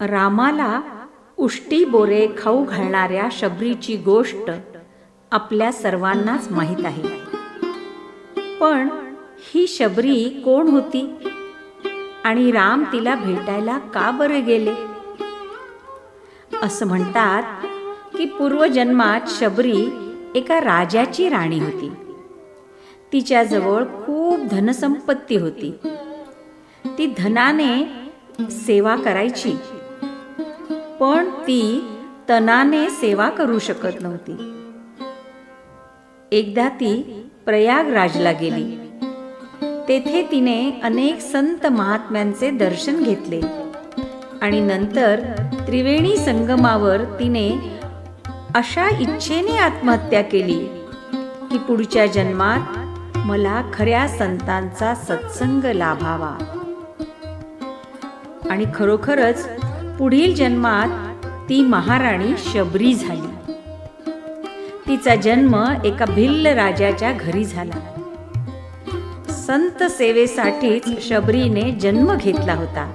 रामाला उष्टी बोरे खाऊ घालणाऱ्या शबरीची गोष्ट आपल्या सर्वांनाच माहीत आहे. पण ही शबरी कोण होती? आणि राम तिला भेटायला का बरे गेले? असं म्हणतात की पूर्वजन्मात शबरी एका राजाची राणी होती. तिच्याजवळ खूप धनसंपत्ती होती. ती धनाने सेवा करायची. पण ती तनाने सेवा करू शकत नव्हती. एकदा ती प्रयागराजला गेली. तेथे तिने अनेक संत महात्म्यांचे दर्शन घेतले आणि नंतर त्रिवेणी संगमावर तिने अशा इच्छेने आत्महत्या केली की पुढच्या जन्मात मला खऱ्या संतांचा सत्संग लाभावा. आणि खरोखरच पुढील जन्मात ती महाराणी शबरी झाली. तिचा जन्म एका भिल्ल राजाच्या घरी झाला. संत सेवेसाठीच शबरीने जन्म घेतला होता.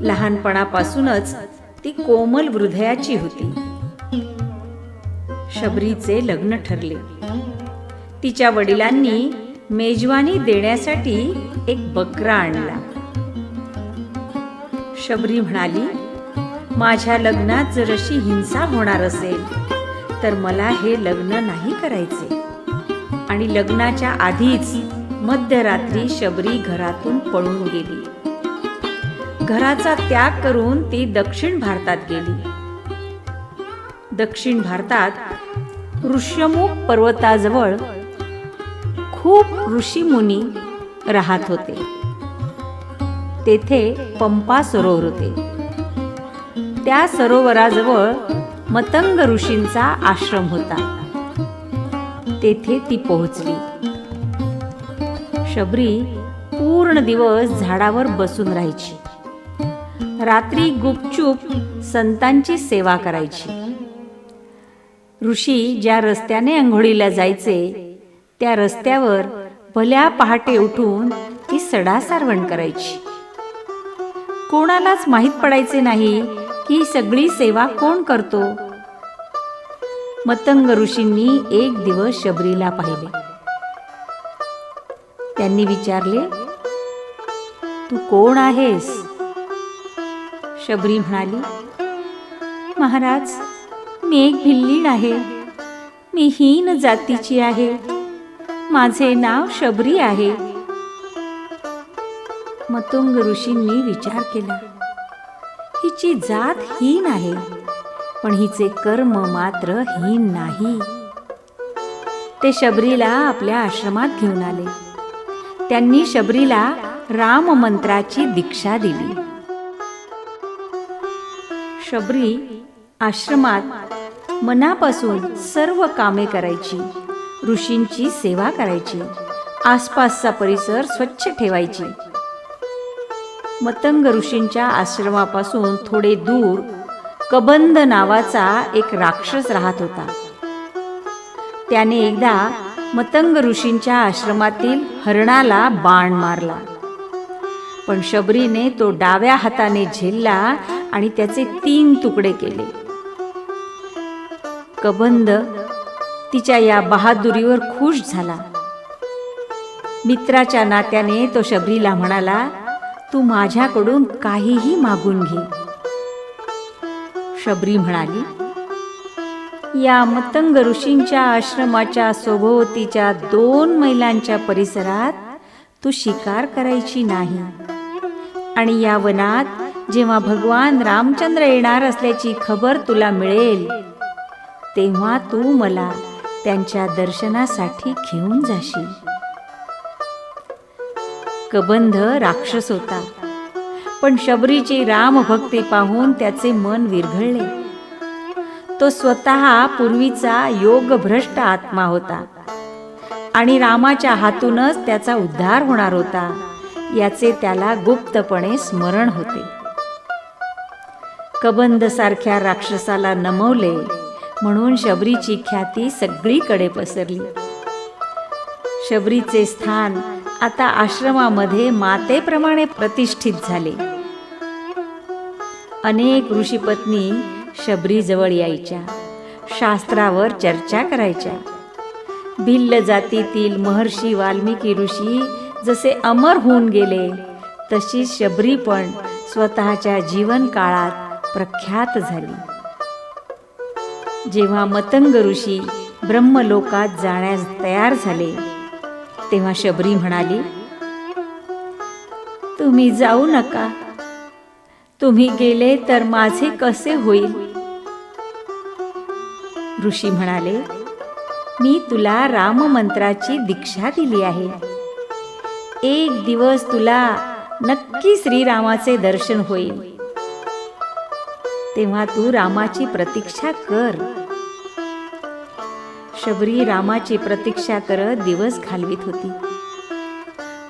लहानपणापासूनच ती कोमल हृदयाची होती. शबरीचे लग्न ठरले. तिच्या वडिलांनी मेजवानी देण्यासाठी एक बकरा आणला. शबरी म्हणाली माझ्या लग्नात जर अशी हिंसा होणार असेल तर मला हे लग्न नाही करायचे. आणि लग्नाच्या आधीच मध्यरात्री शबरी घरातून पळून गेली. घराचा त्याग करून ती दक्षिण भारतात गेली. दक्षिण भारतात ऋष्यमुख पर्वताजवळ खूप ऋषीमुनी राहत होते. तेथे पंपा सरोवर होते त्या सरोवराजवळ मतंग ऋषींचा आश्रम होता. तेथे ती पोहोचली. शबरी पूर्ण दिवस झाडावर बसून राहायची. रात्री गुपचूप संतांची सेवा करायची. ऋषी ज्या रस्त्याने आंघोळीला जायचे त्या रस्त्यावर भल्या पहाटे उठून ती सडा सारवण करायची. कोणालाच माहीत पडायचे नाही की सगळी सेवा कोण करतो. मतंग ऋषींनी एक दिवस शबरीला पाहिले. त्यांनी विचारले तू कोण आहेस? शबरी म्हणाली महाराज मी एक भिल्लीण आहे. मी हीन जातीची आहे. माझे नाव शबरी आहे. तुंग ऋषींनी विचार केला. हिची जात हीन आहे पण हिचे कर्म मात्र हीन नाही. ते शबरीला आपल्या आश्रमात घेऊन आले. त्यांनी शबरीला राम मंत्राची दीक्षा दिली. शबरी आश्रमात मनापासून सर्व कामे करायची ऋषींची सेवा करायची आसपासचा परिसर स्वच्छ ठेवायची. मतंग ऋषींच्या आश्रमापासून थोडे दूर कबंद नावाचा एक राक्षस राहत होता. त्याने एकदा मतंग ऋषींच्या आश्रमातील हरणाला बाण मारला. पण शबरीने तो डाव्या हाताने झेलला आणि त्याचे तीन तुकडे केले. कबंद तिच्या या बहादुरीवर खुश झाला. मित्राच्या नात्याने तो शबरीला म्हणाला तू माझ्याकडून काहीही मागून घे. शबरी म्हणाली या मतंग ऋषींच्या आश्रमाच्या सभोवतीच्या दोन मैलांच्या परिसरात तू शिकार करायची नाही. आणि या वनात जेव्हा भगवान रामचंद्र येणार असल्याची खबर तुला मिळेल तेव्हा तू मला त्यांच्या दर्शनासाठी घेऊन जाशील. कबंध राक्षस होता. पण शबरीची रामभक्ती पाहून त्याचे मन विरघळले. तो स्वतः पूर्वीचा योगभ्रष्ट आत्मा होता आणि रामाच्या हातूनच त्याचा उद्धार होणार होता याचे त्याला गुप्तपणे स्मरण होते. कबंद सारख्या राक्षसाला नमवले म्हणून शबरीची ख्याती सगळीकडे पसरली. शबरीचे स्थान आता आश्रमामध्ये मातेप्रमाणे प्रतिष्ठित झाले. अनेक ऋषीपत्नी शबरीजवळ यायच्या. शास्त्रावर चर्चा करायच्या. भिल्ल जातीतील महर्षी वाल्मिकी ऋषी जसे अमर होऊन गेले तशी शबरी पण स्वतःच्या जीवन काळात प्रख्यात झाली. जेव्हा मतंग ऋषी ब्रह्मलोकात जाण्यास तयार झाले तेव्हा शबरी म्हणाली तुम्ही जाऊ नका. तुम्ही गेले तर माझे कसे होईल? ऋषी म्हणाले मी तुला राममंत्राची दीक्षा दिली आहे. एक दिवस तुला नक्की श्रीरामाचे दर्शन होईल. तेव्हा तू रामाची प्रतीक्षा कर. शबरी रामाची प्रतीक्षा करत दिवस घालवित होती.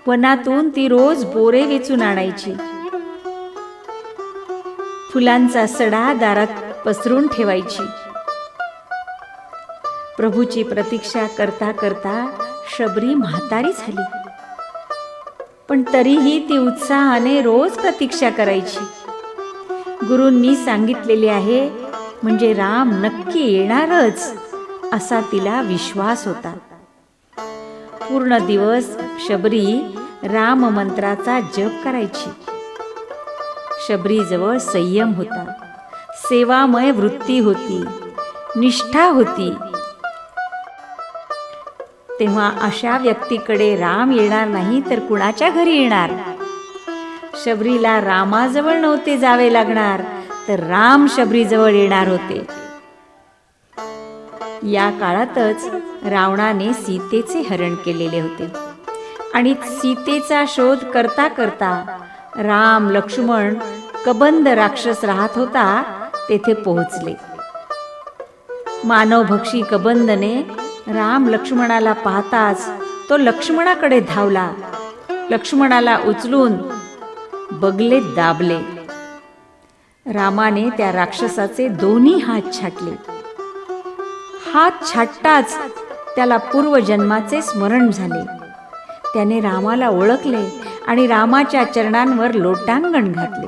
वनातून ती रोज बोरे वेचून आणायची. फुलांचा सडा दारात पसरून ठेवायची. प्रभूची प्रतीक्षा करता करता शबरी म्हातारी झाली. पण तरीही ती उत्साहाने रोज प्रतीक्षा करायची. गुरूंनी सांगितलेले आहे म्हणजे राम नक्की येणारच. असा तिला विश्वास होता. पूर्ण दिवस शबरी राम मंत्राचा जप करायची. शबरीजवळ संयम होता. सेवामय वृत्ती होती. निष्ठा होती. तेव्हा अशा व्यक्तीकडे राम येणार नाही तर कुणाच्या घरी येणार? शबरीला रामाजवळ नव्हते जावे लागणार तर राम शबरीजवळ येणार होते. या काळातच रावणाने सीतेचे हरण केलेले होते. आणि सीतेचा शोध करता करता राम लक्ष्मण कबंद राक्षस राहत होता तेथे पोहोचले. मानवभक्षी कबंदने राम लक्ष्मणाला पाहताच तो लक्ष्मणाकडे धावला. लक्ष्मणाला उचलून बगले दाबले. रामाने त्या राक्षसाचे दोन्ही हात छाटले. हात छाटताच त्याला पूर्वजन्माचे स्मरण झाले. त्याने रामाला ओळखले आणि रामाच्या चरणांवर लोटांगण घातले.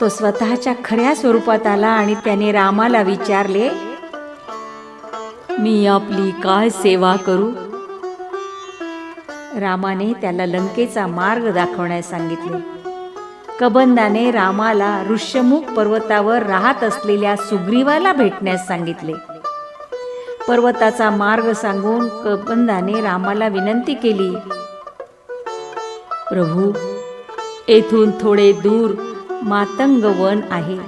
तो स्वतःच्या खऱ्या स्वरूपात आला आणि त्याने रामाला विचारले मी आपली काय सेवा करू? रामाने त्याला लंकेचा मार्ग दाखवण्यास सांगितले. कबंदाने रामाला ऋष्यमुख पर्वतावर राहत असलेल्या सुग्रीवाला भेटण्यास सांगितले. पर्वताचा मार्ग सांगून कबंदाने रामाला विनंती केली. प्रभू येथून थोडे दूर मातंग वन आहे.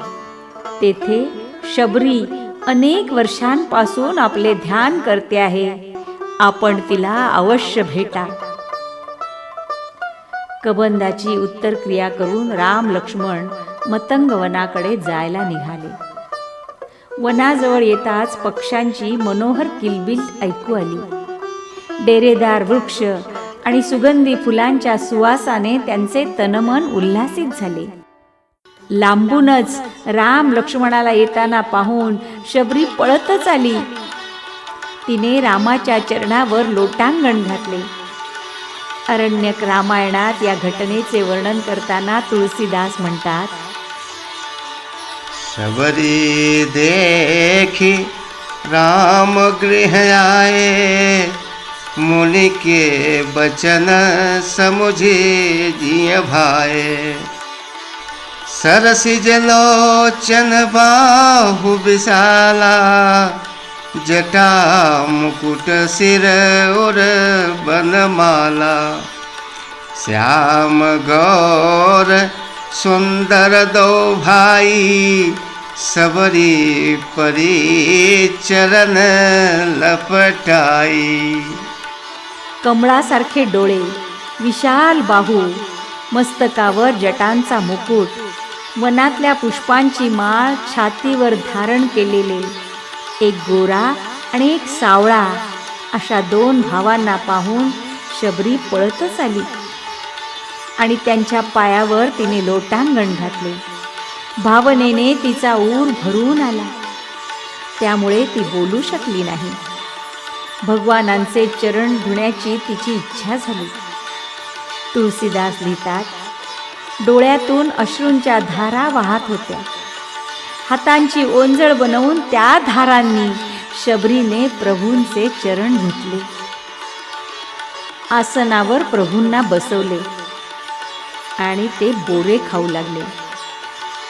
तेथे शबरी अनेक वर्षांपासून आपले ध्यान करते आहे. आपण तिला अवश्य भेटा. कबंदाची उत्तर क्रिया करून राम लक्ष्मण मतंग वनाकडे जायला निघाले. वनाजवळ येताच पक्ष्यांची मनोहर किलबिल ऐकू आली. डेरेदार वृक्ष आणि सुगंधी फुलांच्या सुवासाने त्यांचे तनमन उल्हासित झाले. लांबूनच राम लक्ष्मणाला येताना पाहून शबरी पळतच आली. तिने रामाच्या चरणावर लोटांगण घातले. अरण्यक रामायणात या घटनेचे वर्णन करताना तुळसीदास म्हणतात शबरी देखी राम गृह आए मुनि के बचन समुझे जिय भाए सरसिज लोचन बाहु विशाला जटा मुकुट सिर और बनमाला। श्याम गौर सुंदर दो भाई सबरी परी चरण लपटाई। कमळासारखे डोळे विशाल बाहू मस्तकावर जटांचा मुकुट वनातल्या पुष्पांची माळ छातीवर धारण केलेले एक गोरा आणि एक सावळा अशा दोन भावांना पाहून शबरी पळतच आली. आणि त्यांच्या पायावर तिने लोटांगण घातले. भावनेने तिचा ऊर भरून आला. त्यामुळे ती बोलू शकली नाही. भगवानांचे चरण धुण्याची तिची इच्छा झाली. तुळसीदास लिहितात डोळ्यातून अश्रूंच्या धारा वाहत होत्या. हातांची ओंजळ बनवून त्या धारांनी शबरीने प्रभूंचे चरण घेतले आसनावर प्रभूंना बसवले आणि ते बोरे खाऊ लागले.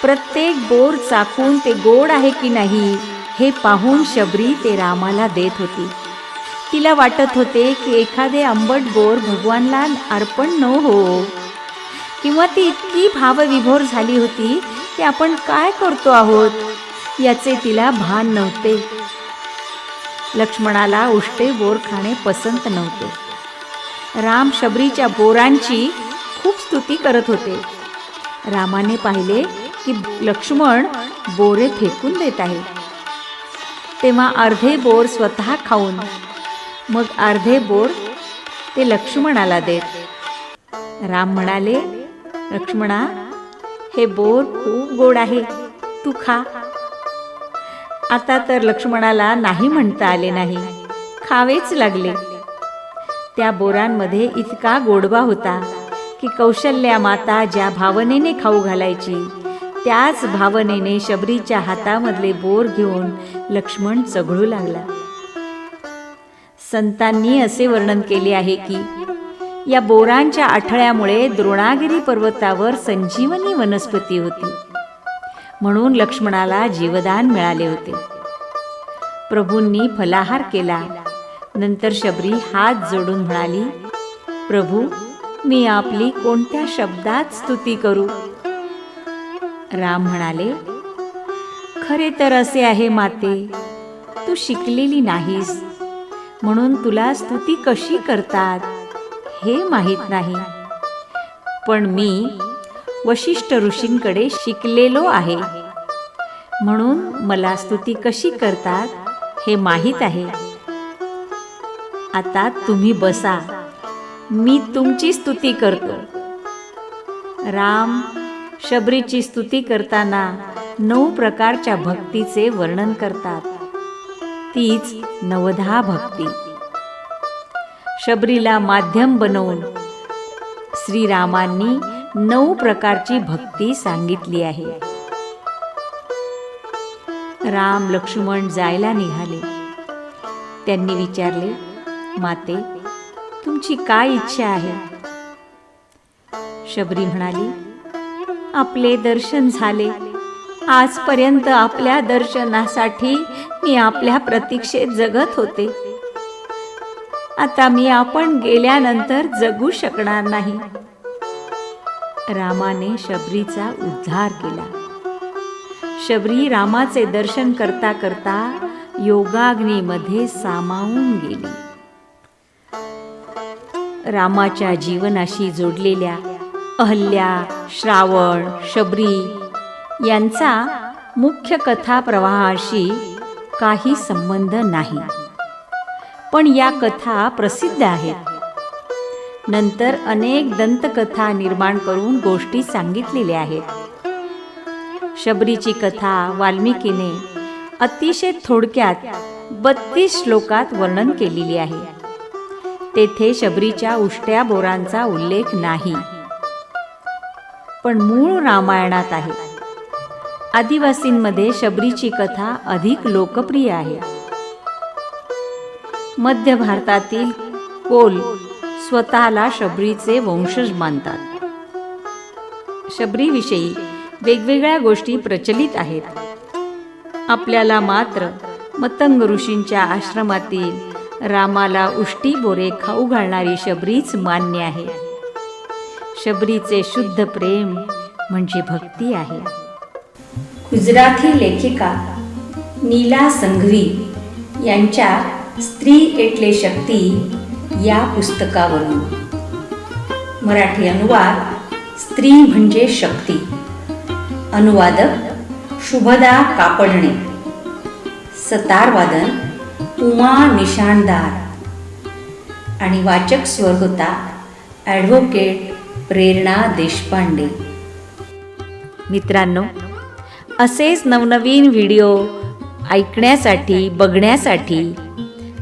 प्रत्येक बोर चाकून ते गोड आहे की नाही हे पाहून शबरी ते रामाला देत होती. तिला वाटत होते की एखादे आंबट बोर भगवानला अर्पण न हो. किंवा ती इतकी भावविभोर झाली होती की आपण काय करतो आहोत? याचे तिला भान नव्हते. लक्ष्मणाला उष्टे बोर खाणे पसंत नव्हते. राम शबरीच्या बोरांची खूप स्तुती करत होते. रामाने पाहिले की लक्ष्मण बोरे फेकून देत आहे. तेव्हा अर्धे बोर स्वतः खाऊन मग अर्धे बोर ते लक्ष्मणाला देत. राम म्हणाले लक्ष्मणा हे बोर खूप गोड आहे. तू खा. आता तर लक्ष्मणाला नाही म्हणता आले नाही. खावेच लागले. त्या बोरांमध्ये इतका गोडवा होता की कौशल्या माता ज्या भावनेने खाऊ घालायची त्याच भावनेने शबरीच्या हातामधले बोर घेऊन लक्ष्मण चघळू लागला. संतांनी असे वर्णन केले आहे की या बोरांच्या आठळ्यामुळे द्रोणागिरी पर्वतावर संजीवनी वनस्पती होती. म्हणून लक्ष्मणाला जीवदान मिळाले होते. प्रभूंनी फलाहार केला. नंतर शबरी हात जोडून म्हणाली प्रभू मी आपली कोणत्या शब्दात स्तुती करू? राम म्हणाले खरे तर असे आहे माते तू शिकलेली नाहीस. म्हणून तुला स्तुती कशी करतात? हे माहीत नाही. पण मी वशिष्ठ ऋषींकडे शिकलेलो आहे. म्हणून मला स्तुती कशी करतात हे माहीत आहे. आता तुम्ही बसा. मी तुमची स्तुती करतो. राम शबरीची स्तुती करताना नऊ प्रकारच्या भक्तीचे वर्णन करतात. तीच नवधा भक्ती. शबरीला माध्यम बनवून श्रीरामांनी नऊ प्रकारची भक्ती सांगितली आहे. राम लक्ष्मण जायला निघाले. त्यांनी विचारले माते तुमची काय इच्छा आहे? शबरी म्हणाली आपले दर्शन झाले. आजपर्यंत आपल्या दर्शनासाठी मी आपल्या प्रतीक्षेत जगत होते. आता मी आपण गेल्यानंतर जगू शकणार नाही. रामाने शबरीचा उद्धार केला. शबरी रामाचे दर्शन करता करता योगाग्नीमध्ये सामावून गेली. रामाच्या जीवनाशी जोडलेल्या अहल्या श्रावण शबरी यांचा मुख्य कथा प्रवाहाशी काही संबंध नाही. पण या कथा प्रसिद्ध आहेत. नंतर अनेक दंतकथा निर्माण करून गोष्टी सांगितलेल्या आहेत. शबरीची कथा वाल्मिकीने अतिशय थोडक्यात बत्तीस श्लोकात वर्णन केलेली आहे. तेथे शबरीच्या उष्ट्या बोरांचा उल्लेख नाही. पण मूळ रामायणात आहे. आदिवासींमध्ये शबरीची कथा अधिक लोकप्रिय आहे. मध्य भारतातील कोल स्वतःला शबरीचे वंशज मानतात. शबरीविषयी वेगवेगळ्या गोष्टी प्रचलित आहेत. आपल्याला मात्र मतंग ऋषींच्या आश्रमातील रामाला उष्टी बोरे खाऊ घालणारी शबरीच मान्य आहे. शबरीचे शुद्ध प्रेम म्हणजे भक्ती आहे. गुजराती लेखिका नीला संघवी यांच्या स्त्री एटले शक्ती या पुस्तकावरून. मराठी अनुवाद स्त्री म्हणजे शक्ती. अनुवादक शुभदा कापडणे सतारवादन उमा निशाणदार. आणि वाचक स्वर होता ॲडव्होकेट प्रेरणा देशपांडे. मित्रांनो असेच नवनवीन व्हिडिओ ऐकण्यासाठी बघण्यासाठी